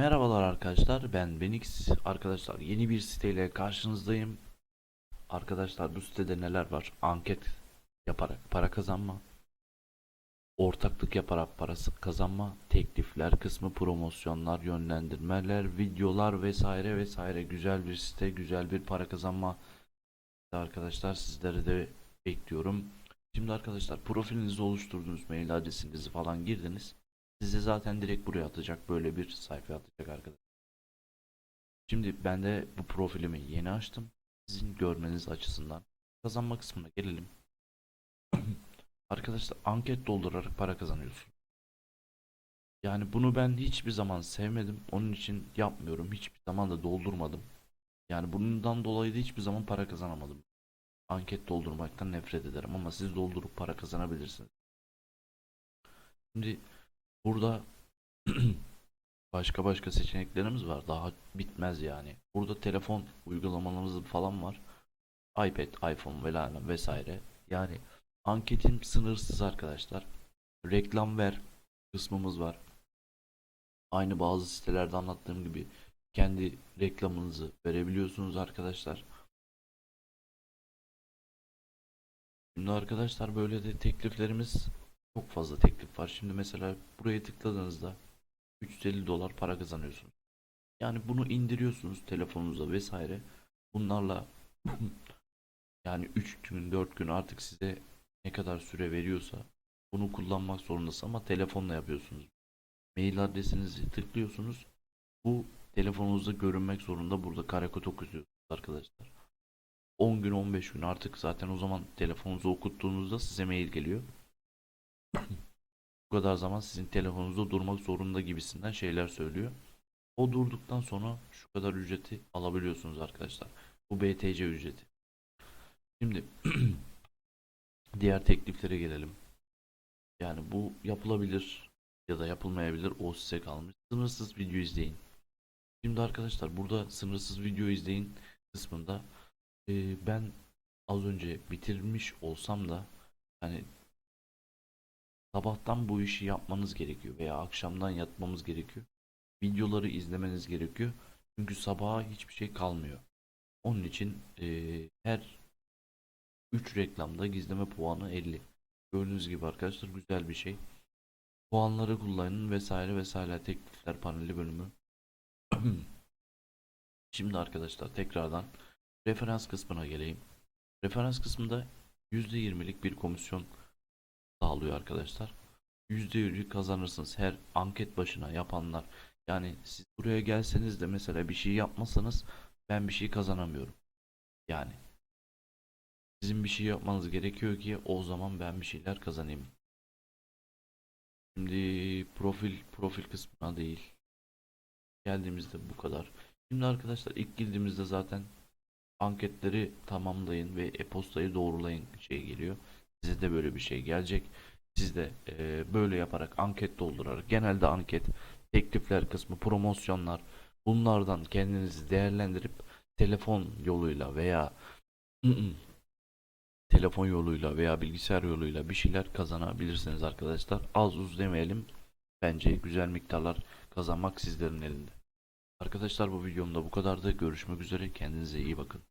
Merhabalar arkadaşlar ben Benix. Arkadaşlar yeni bir siteyle karşınızdayım. Arkadaşlar bu sitede neler var? Anket yaparak para kazanma Ortaklık yaparak parası kazanma Teklifler kısmı promosyonlar yönlendirmeler videolar vesaire vesaire. Güzel bir site güzel bir para kazanma Arkadaşlar. Sizleri de bekliyorum. Şimdi arkadaşlar profilinizi oluşturdunuz mail adresinizi falan girdiniz Size zaten direkt buraya atacak böyle bir sayfa atacak arkadaşlar. Şimdi ben de bu profilimi yeni açtım. Sizin görmeniz açısından. Kazanma kısmına gelelim. arkadaşlar anket doldurarak para kazanıyorsun. Yani bunu ben hiçbir zaman sevmedim. Onun için yapmıyorum. Hiçbir zaman da doldurmadım. Yani bundan dolayı da hiçbir zaman para kazanamadım. Anket doldurmaktan nefret ederim ama siz doldurup para kazanabilirsiniz. Şimdi Burada başka başka seçeneklerimiz var. Daha bitmez yani. Burada telefon uygulamalarımız falan var. iPad, iPhone vesaire. Yani anketin sınırsız arkadaşlar. Reklam ver kısmımız var. Aynı bazı sitelerde anlattığım gibi kendi reklamınızı verebiliyorsunuz arkadaşlar. Şimdi arkadaşlar böyle de tekliflerimiz çok fazla teklif var. Şimdi mesela buraya tıkladığınızda 350 dolar para kazanıyorsunuz. Yani bunu indiriyorsunuz telefonunuza vesaire. Bunlarla yani 3 gün 4 gün artık size ne kadar süre veriyorsa bunu kullanmak zorundasınız ama telefonla yapıyorsunuz. Mail adresinizi tıklıyorsunuz. Bu telefonunuzda görünmek zorunda. Burada kare kod okuyorsunuz arkadaşlar. 10 gün 15 gün artık zaten o zaman telefonunuzu okuttuğunuzda size mail geliyor bu kadar zaman sizin telefonunuzda durmak zorunda gibisinden şeyler söylüyor. O durduktan sonra şu kadar ücreti alabiliyorsunuz arkadaşlar. Bu BTC ücreti. Şimdi diğer tekliflere gelelim. Yani bu yapılabilir ya da yapılmayabilir o size kalmış. Sınırsız video izleyin. Şimdi arkadaşlar burada sınırsız video izleyin kısmında e, ben az önce bitirmiş olsam da hani Sabahtan bu işi yapmanız gerekiyor veya akşamdan yatmamız gerekiyor. Videoları izlemeniz gerekiyor. Çünkü sabaha hiçbir şey kalmıyor. Onun için e, her 3 reklamda gizleme puanı 50. Gördüğünüz gibi arkadaşlar güzel bir şey. Puanları kullanın vesaire vesaire teklifler paneli bölümü. Şimdi arkadaşlar tekrardan referans kısmına geleyim. Referans kısmında %20'lik bir komisyon sağlıyor arkadaşlar. %100'ü kazanırsınız her anket başına yapanlar. Yani siz buraya gelseniz de mesela bir şey yapmasanız ben bir şey kazanamıyorum. Yani sizin bir şey yapmanız gerekiyor ki o zaman ben bir şeyler kazanayım. Şimdi profil profil kısmına değil. Geldiğimizde bu kadar. Şimdi arkadaşlar ilk girdiğimizde zaten anketleri tamamlayın ve e-postayı doğrulayın şey geliyor. Size de böyle bir şey gelecek. Siz de e, böyle yaparak anket doldurarak genelde anket, teklifler kısmı, promosyonlar bunlardan kendinizi değerlendirip telefon yoluyla veya telefon yoluyla veya bilgisayar yoluyla bir şeyler kazanabilirsiniz arkadaşlar. Az uz demeyelim. Bence güzel miktarlar kazanmak sizlerin elinde. Arkadaşlar bu videomda bu kadardı. Görüşmek üzere. Kendinize iyi bakın.